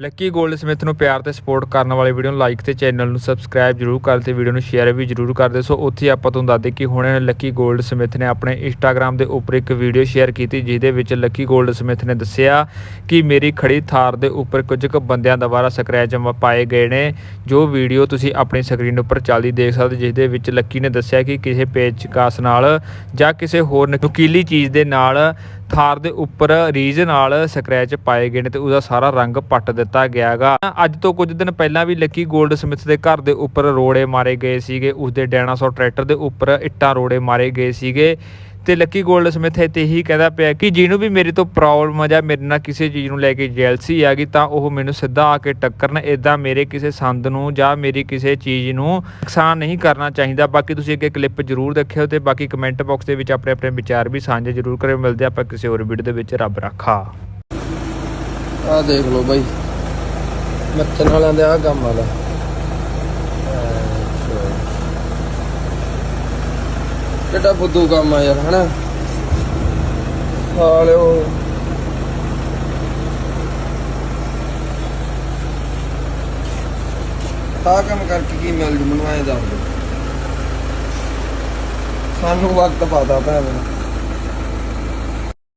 Lucky gold Smith ਨੂੰ ਪਿਆਰ ਤੇ ਸਪੋਰਟ ਕਰਨ ਵਾਲੇ ਵੀਡੀਓ ਨੂੰ ਲਾਈਕ ਤੇ ਚੈਨਲ ਨੂੰ ਸਬਸਕ੍ਰਾਈਬ ਜਰੂਰ ਕਰ ਤੇ ਵੀਡੀਓ ਨੂੰ ਸ਼ੇਅਰ ਵੀ ਜਰੂਰ ਕਰ ਦਿਓ। ਸੋ ਉੱਥੇ ਆਪਾਂ ਤੁਹਾਨੂੰ ਦੱਸਦੇ ਕਿ ਹੁਣ ਲੱਕੀ ਗੋਲਡ ਸਮਿਥ ਨੇ ਆਪਣੇ ਇੰਸਟਾਗ੍ਰam ਦੇ ਉੱਪਰ ਇੱਕ ਵੀਡੀਓ ਸ਼ੇਅਰ ਕੀਤੀ, ਜਿਹਦੇ ਵਿੱਚ ਲੱਕੀ ਗੋਲਡ ਸਮਿਥ ਨੇ ਦੱਸਿਆ ਕਿ ਮੇਰੀ ਖੜੀ ਥਾਰ ਦੇ ਉੱਪਰ ਕੁਝ ਕੁ ਬੰਦਿਆਂ ਦੁਆਰਾ ਸਕ੍ਰੈਚ ਪਾਏ ਗਏ ਨੇ। ਜੋ ਵੀਡੀਓ ਤੁਸੀਂ ਆਪਣੀ ਸਕਰੀਨ ਉੱਪਰ ਚੱਲਦੀ ਦੇਖ ਸਕਦੇ ਜਿਸ ਦੇ ਵਿੱਚ ਲੱਕੀ ਨੇ ਦੱਸਿਆ ਕਿ ਕਿਸੇ ਪੇਚਕਾਸ ਨਾਲ ਜਾਂ ਕਿਸੇ ਹੋਰ ਨਕੀਲੀ ਚੀਜ਼ ਦੇ ਨਾਲ ਥਾਰ ਦੇ ਉੱਪਰ ਰੀਜ ਨਾਲ ਸਕ੍ਰੈਚ ਪਾਏ ਗਏ ਨੇ ਤੇ ਉਹਦਾ ਸਾਰਾ ਰੰਗ ਪੱਟ ਦਿੱਤਾ ਗਿਆਗਾ। ਅੱਜ ਤੋਂ ਕੁਝ ਦਿਨ ਪਹਿਲਾਂ ਵੀ ਲੱਕੀ 골ਡ ਸਮਿਥ ਦੇ ਘਰ ਦੇ ਉੱਪਰ ਰੋੜੇ ਮਾਰੇ ਗਏ ਸੀਗੇ। ਉਸਦੇ ਡਾਇਨਾਸੌਰ ਟਰੈਕਟਰ ਦੇ ਉੱਪਰ ਇੱਟਾਂ ਰੋੜੇ ਮਾਰੇ ਗਏ ਸੀਗੇ। ਤੇ ਲੱਕੀ 골ਡ ਸਮਿਥ ਇੱਥੇ ਹੀ ਕਹਿੰਦਾ ਪਿਆ ਕਿ ਜਿਹਨੂੰ ਵੀ ਮੇਰੇ ਤੋਂ ਪ੍ਰੋਬਲਮ ਆ ਜਾਂ ਮੇਰੇ ਨਾਲ ਕਿਸੇ ਚੀਜ਼ ਨੂੰ ਲੈ ਕੇ ਜੈਲਸੀ ਆ ਗਈ ਤਾਂ ਉਹ ਮੈਨੂੰ ਸਿੱਧਾ ਆ ਕੇ ਟੱਕਰਨ ਇਦਾਂ ਮੇਰੇ ਕਿਸੇ ਸੰਦ ਨੂੰ ਜਾਂ ਮੇਰੀ ਕਿਸੇ ਚੀਜ਼ ਨੂੰ ਨੁਕਸਾਨ ਨਹੀਂ ਕਰਨਾ ਚਾਹੀਦਾ। ਬਾਕੀ ਤੁਸੀਂ ਅੱਗੇ ਕਲਿੱਪ ਜ਼ਰੂਰ ਦੇਖਿਓ ਤੇ ਬਾਕੀ ਕਮੈਂਟ ਬਾਕਸ ਦੇ ਵਿੱਚ ਆਪਣੇ ਆਪਣੇ ਵਿਚਾਰ ਵੀ ਸਾਂਝੇ ਜ਼ਰੂਰ ਕਰਿਓ। ਮਿਲਦੇ ਆਪਾਂ ਕਿਸੇ ਹੋਰ ਵੀਡੀਓ ਦੇ ਵਿੱਚ। ਰੱਬ ਰੱਖਾ। ਆ ਦੇਖ ਲਓ ਬਾਈ। ਮੱਛਣ ਵਾਲਿਆਂ ਦੇ ਆ ਕੰਮ ਵਾਲਾ। ਕਿੱਡਾ ਬੁੱਧੂ ਕੰਮ ਆ ਯਾਰ, ਹਨਾ? ਸਾਲਿਓ ਆ ਕੰਮ ਕਰਕੇ ਕੀ ਮਿਲ ਜੂ, ਮੈਨੂੰ ਐਂ ਦੱਸ ਸਾਨੂੰ ਵਕਤ ਪਾਤਾ ਭੈਣ